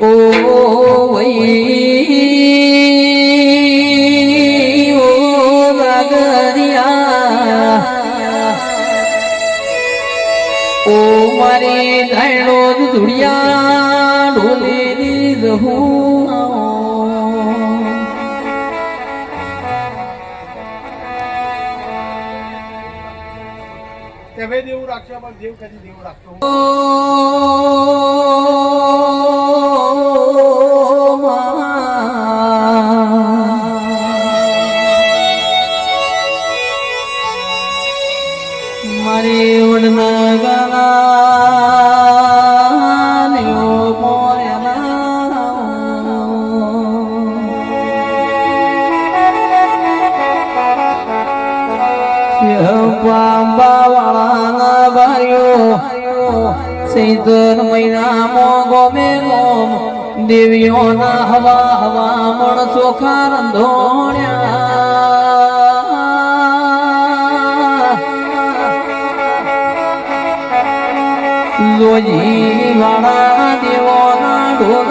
ઓ વઈ ઓ વાગરિયા ઓ મારી ધાયણો ધુડિયા ઢોલેરી રહું. તમે દેવું રાખશો પણ દેવ કદી દેવું રાખતો પાંબાવાળાના ભાઈઓ સૈતર મહિનામાં ગોમે ગોમ દેવીઓના હવા હવા મણ ચોખા રંધોણ્યા લોજી વાળા દેવોના ઢોલ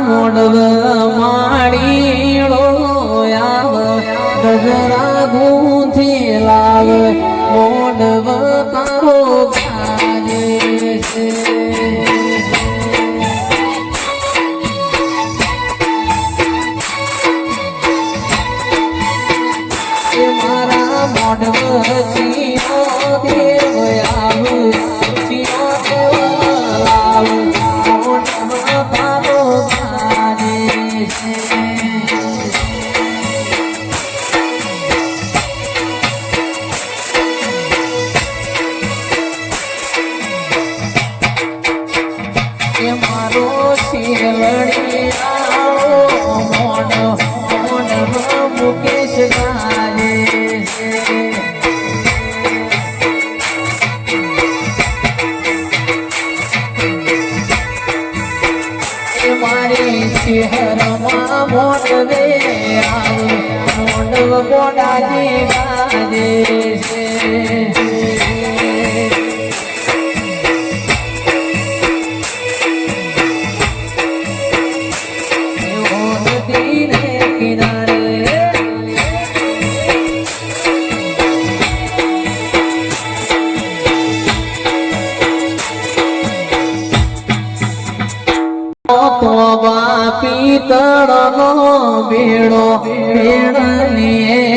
મોડવ માણીળો આવ ગજરા ગાજે શહેરમાં મોડવે આવ મોડવ મોડાજી ગાજે છે તળનો બેડો બેડલીએ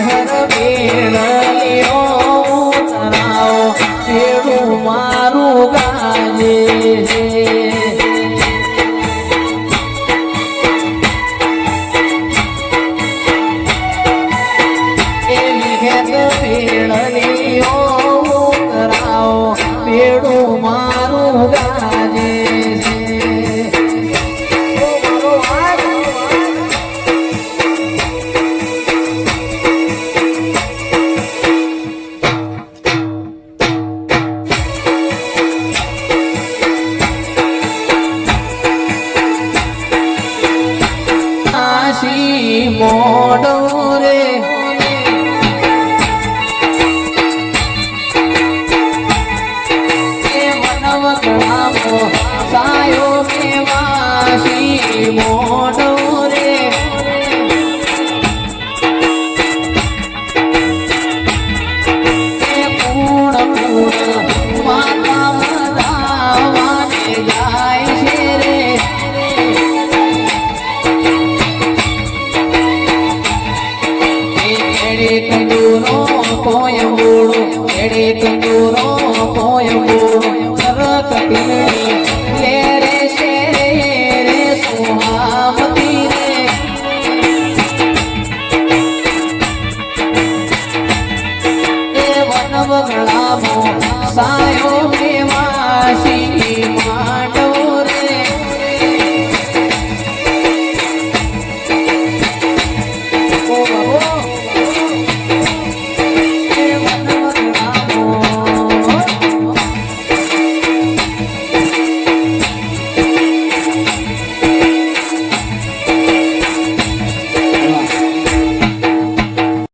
হারাবে না ತಂದೂರೋ ಪೋಯ ಓಡು ಎಡೆ ತಂದೂರೋ ಪೋಯ ಓಡು